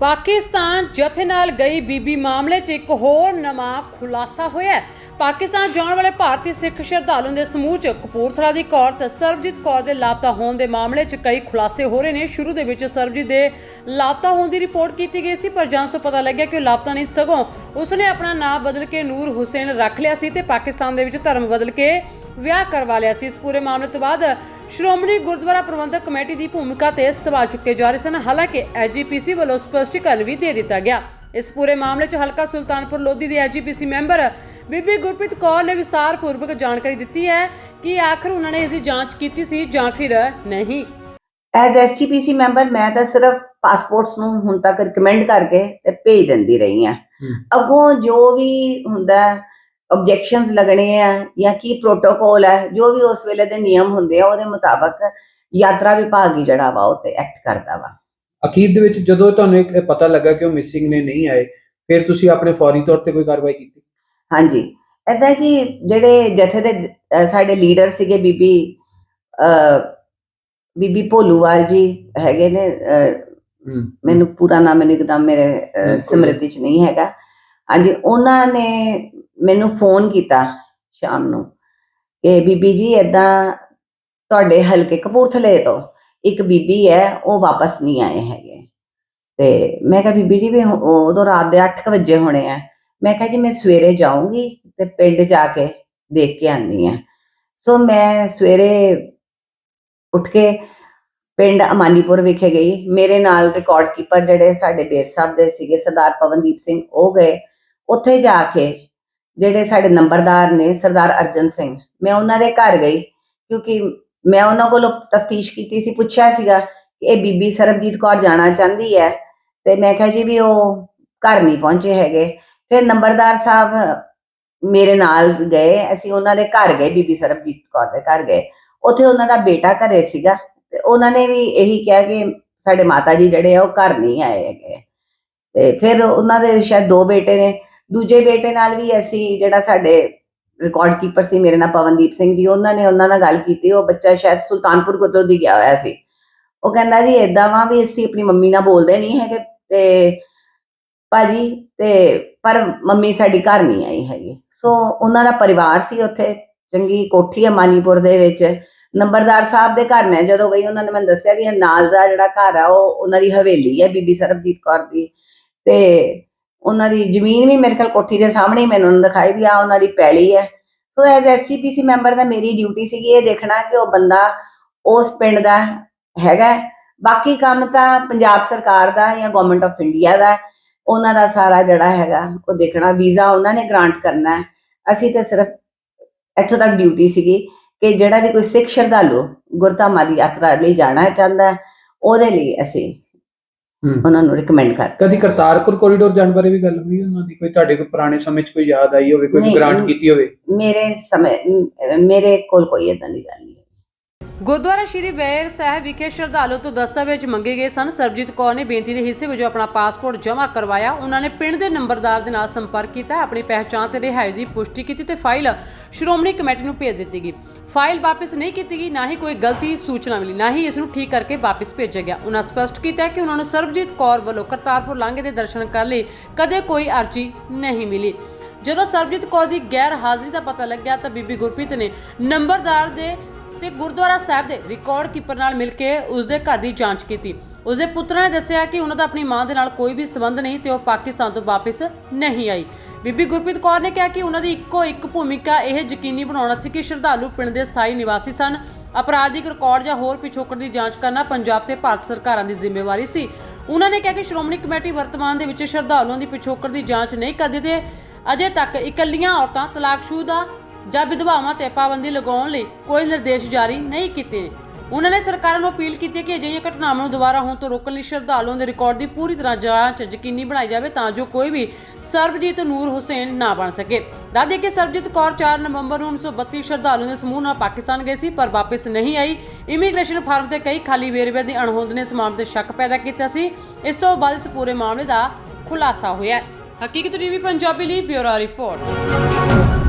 ਪਾਕਿਸਤਾਨ ਜਥੇ ਨਾਲ ਗਈ ਬੀਬੀ ਮਾਮਲੇ 'ਚ ਇੱਕ ਹੋਰ ਨਵਾਂ ਖੁਲਾਸਾ ਹੋਇਆ ਪਾਕਿਸਤਾਨ ਜਾਣ ਵਾਲੇ ਭਾਰਤੀ ਸਿੱਖ ਸ਼ਰਧਾਲੂਆਂ ਦੇ ਸਮੂਹ 'ਚ ਕਪੂਰਥਲਾ ਦੀ ਔਰਤ ਸਰਬਜੀਤ ਕੌਰ ਦੇ ਲਾਪਤਾ ਹੋਣ ਦੇ ਮਾਮਲੇ 'ਚ ਕਈ ਖੁਲਾਸੇ ਹੋ ਰਹੇ ਨੇ। ਸ਼ੁਰੂ ਦੇ ਵਿੱਚ ਸਰਬਜੀਤ ਦੇ ਲਾਪਤਾ ਹੋਣ ਦੀ ਰਿਪੋਰਟ ਕੀਤੀ ਗਈ ਸੀ, ਪਰ ਜਾਂਚ ਤੋਂ ਪਤਾ ਲੱਗਿਆ ਕਿ ਉਹ ਲਾਪਤਾ ਨਹੀਂ, ਸਗੋਂ ਉਸਨੇ ਆਪਣਾ ਨਾਮ ਬਦਲ ਕੇ ਨੂਰ ਹੁਸੈਨ ਰੱਖ ਲਿਆ ਸੀ ਤੇ ਪਾਕਿਸਤਾਨ ਦੇ ਵਿੱਚ ਧਰਮ ਬਦਲ ਕੇ ਵਿਆਹ ਕਰਵਾ ਲਿਆ ਸੀ। ਇਸ ਪੂਰੇ ਮਾਮਲੇ ਤੋਂ ਬਾਅਦ ਸ਼੍ਰੋਮਣੀ ਗੁਰਦੁਆਰਾ ਪ੍ਰਬੰਧਕ ਕਮੇਟੀ ਦੀ ਭੂਮਿਕਾ ਤੇ ਸਵਾਲ ਚੁੱਕੇ ਜਾ ਰਹੇ ਸਨ। ਹਾਲਾਂਕਿ ਐਜੀਪੀਸੀ ਵੱਲੋਂ ਸਪਸ਼ਟੀਕਰਨ ਵੀ ਦੇ ਦਿੱਤਾ ਗਿਆ। ਇਸ ਪੂਰੇ ਮਾਮਲੇ 'ਚ ਹਲਕਾ ਸੁਲਤਾਨਪੁਰ ਲੋਧੀ ਦੀ ਐਜੀਪੀਸੀ ਮੈਂਬਰ ਬੀਬੀ ਗੁਰਪ੍ਰੀਤ ਕੌਰ ਨੇ ਵਿਸਤਾਰਪੂਰਵਕ ਜਾਣਕਾਰੀ ਦਿੱਤੀ ਹੈ ਕਿ ਆਖਰ ਉਹਨਾਂ ਨੇ ਇਸ ਦੀ ਜਾਂਚ ਕੀਤੀ ਸੀ ਜਾਂ ਫਿਰ ਨਹੀਂ। ਐਜ਼ ਐਸਜੀਪੀਸੀ ਮੈਂਬਰ ਮੈਂ ਤਾਂ ਸਿਰਫ ਪਾਸਪੋਰਟਸ ਨੂੰ ਹੁਣ ਤੱਕ ਰਿਕਮੈਂਡ ਕਰਕੇ ਤੇ ਭੇਜ ਦਿੰਦੀ ਰਹੀ ਆ ਅੱਗੋਂ ਜੋ ਵੀ ਹੁੰਦਾ ਆਬਜੈਕਸ਼ਨਸ ਲੱਗਣੇ ਆ ਜਾਂ ਕੀ ਪ੍ਰੋਟੋਕੋਲ ਹੈ ਜੋ ਵੀ ਉਸ ਵੇਲੇ ਦੇ ਨਿਯਮ ਹੁੰਦੇ ਆ ਉਹਦੇ ਮੁਤਾਬਕ ਯਾਤਰਾ ਵਿਭਾਗ ਹੀ ਜਿਹੜਾ ਵਾ ਉਹ ਤੇ ਐਕਟ ਕਰਦਾ ਵਾ। ਅਖੀਰ ਦੇ ਵਿੱਚ ਜਦੋਂ ਤੁਹਾਨੂੰ ਇਹ ਪਤਾ ਲੱਗਾ ਕਿ ਉਹ ਮਿਸਿੰਗ ਨੇ ਨਹੀਂ ਆਏ ਫਿਰ ਤੁਸੀਂ ਆਪਣੇ ਫੌਰੀ ਤੌਰ ਤੇ ਕੋਈ ਕਾਰਵਾਈ ਕੀਤੀ? ਹਾਂਜੀ। ਏਦਾਂ ਕਿ ਜਿਹੜੇ ਜਥੇ ਦੇ ਸਾਡੇ ਲੀਡਰ ਸੀਗੇ ਬੀਬੀ ਅ ਬੀਬੀ ਭੋਲੂਵਾਲ ਜੀ ਹੈਗੇ ਨੇ ਮੈਨੂੰ ਪੂਰਾ ਨਾਮ ਮੈਨੂੰ ਇੱਕਦਮ ਮੇਰੇ। ਸਮ੍ਰਿਤੀ ਚ ਨਹੀਂ ਹੈਗਾ। ਹਾਂਜੀ ਉਹਨਾਂ ਨੇ ਮੈਨੂੰ ਫੋਨ ਕੀਤਾ ਸ਼ਾਮ ਨੂੰ ਕਿ ਬੀਬੀ ਜੀ, ਏਦਾਂ ਤੁਹਾਡੇ ਹਲਕੇ ਕਪੂਰਥਲੇ ਤੋਂ ਇੱਕ ਬੀਬੀ ਹੈ, ਉਹ ਵਾਪਸ ਨਹੀਂ ਆਏ ਹੈਗੇ। ਤੇ ਮੈਂ ਕਿਹਾ, ਬੀਬੀ ਜੀ, ਵੀ ਉਦੋਂ ਰਾਤ ਦੇ 8 ਵਜੇ ਹੋਣੇ ਆ। ਮੈਂ ਕਿਹਾ ਜੀ, ਮੈਂ ਸਵੇਰੇ ਜਾਊਂਗੀ ਤੇ ਪਿੰਡ ਜਾ ਕੇ ਦੇਖ ਕੇ ਆਨੀ ਆ ਸੋ ਮੈਂ ਸਵੇਰੇ ਉੱਠ ਕੇ ਪਿੰਡ ਅਮਾਨੀਪੁਰ ਵਿਖੇ ਗਈ। ਮੇਰੇ ਨਾਲ ਰਿਕਾਰਡ ਕੀਪਰ ਜਿਹੜੇ ਸਾਡੇ ਬੇਰ ਸਾਹਿਬ ਦੇ ਸੀਗੇ, ਸਰਦਾਰ ਪਵਨਦੀਪ ਸਿੰਘ, ਉਹ ਗਏ। ਉੱਥੇ ਜਾ ਕੇ ਜਿਹੜੇ ਸਾਡੇ ਨੰਬਰਦਾਰ ਨੇ ਸਰਦਾਰ ਅਰਜਨ ਸਿੰਘ, ਮੈਂ ਉਹਨਾਂ ਦੇ ਘਰ ਗਈ ਕਿਉਂਕਿ ਮੈਂ ਉਹਨਾਂ ਕੋਲੋਂ ਤਫਤੀਸ਼ ਕੀਤੀ ਸੀ, ਪੁੱਛਿਆ ਸੀਗਾ ਕਿ ਇਹ ਬੀਬੀ ਸਰਬਜੀਤ ਕੌਰ ਜਾਣਾ ਚਾਹੁੰਦੀ ਹੈ ਤੇ ਮੈਂ ਕਿਹਾ ਜੀ ਵੀ ਉਹ ਘਰ ਨਹੀਂ ਪਹੁੰਚੇ ਹੈਗੇ। ਫਿਰ ਨੰਬਰਦਾਰ ਸਾਹਿਬ ਮੇਰੇ ਨਾਲ ਗਏ, ਅਸੀਂ ਉਹਨਾਂ ਦੇ ਘਰ ਗਏ, ਬੀਬੀ ਸਰਬਜੀਤ ਕੌਰ ਦੇ ਘਰ ਗਏ। ਉੱਥੇ ਉਹਨਾਂ ਦਾ ਬੇਟਾ ਘਰੇ ਸੀਗਾ ਤੇ ਉਹਨਾਂ ਨੇ ਵੀ ਇਹੀ ਕਿਹਾ ਕਿ ਸਾਡੇ ਮਾਤਾ ਜੀ ਜਿਹੜੇ ਆ ਉਹ ਘਰ ਨਹੀਂ ਆਏ ਹੈਗੇ। ਤੇ ਫਿਰ ਉਹਨਾਂ ਦੇ ਸ਼ਾਇਦ ਦੋ ਬੇਟੇ ਨੇ ਦੂਜੇ ਬੇਟੇ ਨਾਲ ਵੀ ਅਸੀਂ ਜਿਹੜਾ ਸਾਡੇ ਰਿਕਾਰਡ ਕੀਪਰ ਸੀ, ਮੇਰੇ ਨਾਲ ਪਵਨਦੀਪ ਸਿੰਘ ਜੀ, ਉਹਨਾਂ ਨੇ ਉਹਨਾਂ ਨਾਲ ਗੱਲ ਕੀਤੀ, ਉਹ ਬੱਚਾ ਸ਼ਾਇਦ ਸੁਲਤਾਨਪੁਰ ਕੋਲੋਂ ਦੀ ਗਿਆ ਹੋਇਆ ਸੀ। ਉਹ ਕਹਿੰਦਾ ਜੀ, ਏਦਾਂ ਵਾ ਵੀ ਅਸੀਂ ਆਪਣੀ ਮੰਮੀ ਨਾਲ ਬੋਲਦੇ ਨਹੀਂ ਹੈਗੇ ਤੇ ਭਾਜੀ, ਤੇ ਪਰ ਮੰਮੀ ਸਾਡੀ ਘਰ ਨਹੀਂ ਆਈ ਹੈਗੀ। ਸੋ ਉਹਨਾਂ ਦਾ ਪਰਿਵਾਰ ਸੀ ਉੱਥੇ, ਚੰਗੀ ਕੋਠੀ ਹੈ ਮਾਨੀਪੁਰ ਦੇ ਵਿੱਚ। ਨੰਬਰਦਾਰ ਸਾਹਿਬ ਦੇ ਘਰ ਮੈਂ ਜਦੋਂ ਗਈ, ਉਹਨਾਂ ਨੇ ਮੈਨੂੰ ਦੱਸਿਆ ਵੀ ਇਹ ਨਾਲ ਦਾ ਜਿਹੜਾ ਘਰ ਆ, ਉਹ ਉਹਨਾਂ ਦੀ ਹਵੇਲੀ ਹੈ ਬੀਬੀ ਸਰਬਜੀਤ ਕੌਰ ਦੀ। ਤੇ ਉਹਨਾਂ ਦੀ ਜ਼ਮੀਨ ਵੀ ਮੇਰੇ ਕੋਲ ਕੋਠੀ ਦੇ ਸਾਹਮਣੇ ਹੀ ਮੈਨੂੰ ਦਿਖਾਈ ਵੀ ਆ, ਉਹਨਾਂ ਦੀ ਪੈਲੀ ਹੈ। ਸੋ ਐਜ਼ ਐਸਜੀਪੀਸੀ ਮੈਂਬਰ ਦਾ ਮੇਰੀ ਡਿਊਟੀ ਸੀਗੀ ਇਹ ਦੇਖਣਾ ਕਿ ਉਹ ਬੰਦਾ ਉਸ ਪਿੰਡ ਦਾ ਹੈਗਾ ਬਾਕੀ ਕੰਮ ਤਾਂ ਪੰਜਾਬ ਸਰਕਾਰ ਦਾ ਜਾਂ ਗਵਰਨਮੈਂਟ ਆਫ ਇੰਡੀਆ ਦਾ ਉਹਨਾਂ ਦਾ ਸਾਰਾ ਜਿਹੜਾ ਹੈਗਾ, ਉਹ ਦੇਖਣਾ, ਵੀਜ਼ਾ ਉਹਨਾਂ ਨੇ ਗ੍ਰਾਂਟ ਕਰਨਾ ਹੈ। ਅਸੀਂ ਤਾਂ ਸਿਰਫ ਇੱਥੋਂ ਤੱਕ ਡਿਊਟੀ ਸੀਗੀ ਕਿ ਜਿਹੜਾ ਵੀ ਕੋਈ ਸਿੱਖ ਸ਼ਰਧਾਲੂ ਗੁਰਧਾਮਾਂ ਦੀ ਯਾਤਰਾ ਲਈ ਜਾਣਾ ਚਾਹੁੰਦਾ ਉਹਦੇ ਲਈ ਅਸੀਂ ਉਹਨਾਂ ਨੂੰ ਰეკਮੈਂਡ ਕਰ ਕਦੀ ਕਰਤਾਰਪੁਰ ਕੋਰੀਡੋਰ ਜਾਣ ਬਾਰੇ ਵੀ ਗੱਲ ਹੋਈ ਉਹਨਾਂ ਦੀ? ਕੋਈ ਤੁਹਾਡੇ ਕੋਲ ਪੁਰਾਣੇ ਸਮੇਂ 'ਚ ਕੋਈ ਯਾਦ ਆਈ ਹੋਵੇ ਕੋਈ ਨਹੀਂ, ਗ੍ਰਾਂਟ। ਕੀਤੀ ਹੋਵੇ? ਮੇਰੇ ਸਮੇਂ ਮੇਰੇ ਕੋਲ ਕੋਈ ਏਦਾਂ ਦੀ ਗੱਲ ਨਹੀਂ ਗੁਰਦੁਆਰਾ ਸ਼੍ਰੀ ਬੈਰ ਸਾਹਿਬ ਵਿਖੇ ਸ਼ਰਧਾਲੂ ਤੋਂ ਦਸਤਾਵੇਜ਼ ਮੰਗੇ ਗਏ ਸਨ। ਸਰਬਜੀਤ ਕੌਰ ਨੇ ਬੇਨਤੀ ਦੇ ਹਿੱਸੇ ਵਜੋਂ ਆਪਣਾ ਪਾਸਪੋਰਟ ਜਮ੍ਹਾਂ ਕਰਵਾਇਆ। ਉਹਨਾਂ ਨੇ ਪਿੰਡ ਦੇ ਨੰਬਰਦਾਰ ਦੇ ਨਾਲ ਸੰਪਰਕ ਕੀਤਾ, ਆਪਣੀ ਪਹਿਚਾਣ ਤੇ ਰਿਹਾਈ ਦੀ ਪੁਸ਼ਟੀ ਕੀਤੀ ਤੇ ਫਾਈਲ ਸ਼੍ਰੋਮਣੀ ਕਮੇਟੀ ਨੂੰ ਭੇਜ ਦਿੱਤੀ ਗਈ। ਫਾਈਲ ਵਾਪਸ ਨਹੀਂ ਕੀਤੀ ਗਈ, ਨਾ ਹੀ ਕੋਈ ਗਲਤੀ ਸੂਚਨਾ ਮਿਲੀ, ਨਾ ਹੀ ਇਸ ਨੂੰ ਠੀਕ ਕਰਕੇ ਵਾਪਸ ਭੇਜਿਆ ਗਿਆ। ਉਹਨਾਂ ਸਪਸ਼ਟ ਕੀਤਾ ਕਿ ਉਹਨਾਂ ਨੂੰ ਸਰਬਜੀਤ ਕੌਰ ਵੱਲੋਂ ਕਰਤਾਰਪੁਰ ਲਾਂਘੇ ਦੇ ਦਰਸ਼ਨ ਕਰਨ ਲਈ ਕਦੇ ਕੋਈ ਅਰਜ਼ੀ ਨਹੀਂ ਮਿਲੀ। ਜਦੋਂ ਸਰਬਜੀਤ ਕੌਰ ਦੀ ਗੈਰ ਹਾਜ਼ਰੀ ਦਾ ਪਤਾ ਲੱਗਿਆ ਤਾਂ ਬੀਬੀ ਗੁਰਪ੍ਰੀਤ ਨੇ ਨੰਬਰਦਾਰ ਦੇ ਤੇ ਗੁਰਦੁਆਰਾ ਸਾਹਿਬ ਦੇ ਰਿਕਾਰਡ ਕੀਪਰ ਨਾਲ ਮਿਲ ਕੇ ਉਸ ਦੇ ਘਰ ਦੀ ਜਾਂਚ ਕੀਤੀ। ਉਸ ਦੇ ਪੁੱਤਰਾਂ ਨੇ ਦੱਸਿਆ ਕਿ ਉਹਨਾਂ ਦਾ ਆਪਣੀ ਮਾਂ ਦੇ ਨਾਲ ਕੋਈ ਵੀ ਸਬੰਧ ਨਹੀਂ ਤੇ ਉਹ ਪਾਕਿਸਤਾਨ ਤੋਂ ਵਾਪਸ ਨਹੀਂ ਆਈ। ਬੀਬੀ ਗੁਰਪ੍ਰੀਤ ਕੌਰ ਨੇ ਕਿਹਾ ਕਿ ਉਹਨਾਂ ਦੀ ਇੱਕੋ ਇੱਕ ਭੂਮਿਕਾ ਇਹ ਯਕੀਨੀ ਬਣਾਉਣਾ ਸੀ ਕਿ ਸ਼ਰਧਾਲੂ ਪਿੰਡ ਦੇ ਸਥਾਈ ਨਿਵਾਸੀ ਸਨ। ਅਪਰਾਧਿਕ ਰਿਕਾਰਡ ਜਾਂ ਹੋਰ ਪਿਛੋਕੜ ਦੀ ਜਾਂਚ ਕਰਨਾ ਪੰਜਾਬ ਤੇ ਭਾਰਤ ਸਰਕਾਰਾਂ ਦੀ ਜ਼ਿੰਮੇਵਾਰੀ ਸੀ। ਉਹਨਾਂ ਨੇ ਕਿਹਾ ਕਿ ਸ਼੍ਰੋਮਣੀ ਕਮੇਟੀ ਵਰਤਮਾਨ ਦੇ ਵਿੱਚ ਸ਼ਰਧਾਲੂਆਂ ਦੀ ਪਿਛੋਕੜ ਦੀ ਜਾਂਚ ਨਹੀਂ ਕਰਦੀ ਤੇ ਅਜੇ ਤੱਕ ਇਕੱਲੀਆਂ ਔਰਤਾਂ ਤਲਾਕਸ਼ੁਦਾ ਜਾਂ ਵਿਧਵਾਵਾਂ ਤੇ ਪਾਬੰਦੀ ਲਗਾਉਣ ਲਈ ਕੋਈ ਨਿਰਦੇਸ਼ ਜਾਰੀ ਨਹੀਂ ਕੀਤੇ। ਉਹਨਾਂ ਨੇ ਸਰਕਾਰਾਂ ਨੂੰ ਅਪੀਲ ਕੀਤੀ ਕਿ ਅਜਿਹੀਆਂ ਘਟਨਾਵਾਂ ਨੂੰ ਦੁਬਾਰਾ ਹੋਣ ਤੋਂ ਰੋਕਣ ਲਈ ਸ਼ਰਧਾਲੂਆਂ ਦੇ ਰਿਕਾਰਡ ਦੀ ਪੂਰੀ ਤਰ੍ਹਾਂ ਜਾਂਚ ਯਕੀਨੀ ਬਣਾਈ ਜਾਵੇ ਤਾਂ ਜੋ ਕੋਈ ਵੀ ਸਰਬਜੀਤ ਨੂਰ ਹੁਸੈਨ ਨਾ ਬਣ ਸਕੇ। ਦੱਸ ਕਿ ਸਰਬਜੀਤ ਕੌਰ 4 ਨਵੰਬਰ ਨੂੰ 1932 ਸ਼ਰਧਾਲੂਆਂ ਦੇ ਸਮੂਹ ਨਾਲ ਪਾਕਿਸਤਾਨ ਗਏ ਸੀ, ਪਰ ਵਾਪਸ ਨਹੀਂ ਆਈ। ਇਮੀਗ੍ਰੇਸ਼ਨ ਫਾਰਮ ਤੇ ਕਈ ਖਾਲੀ ਵੇਰਵੇ ਦੀ ਅਣਹੋਂਦ ਨੇ ਇਸ ਮਾਮਲੇ ਤੇ ਸ਼ੱਕ ਪੈਦਾ ਕੀਤਾ ਸੀ। ਇਸ ਤੋਂ ਬਾਅਦ ਇਸ ਪੂਰੇ ਮਾਮਲੇ ਦਾ ਖੁਲਾਸਾ ਹੋਇਆ ਹੈ। ਹਕੀਕਤ ਟੀਵੀ, ਪੰਜਾਬੀ ਲਈ ਬਿਊਰੋ ਰਿਪੋਰਟ।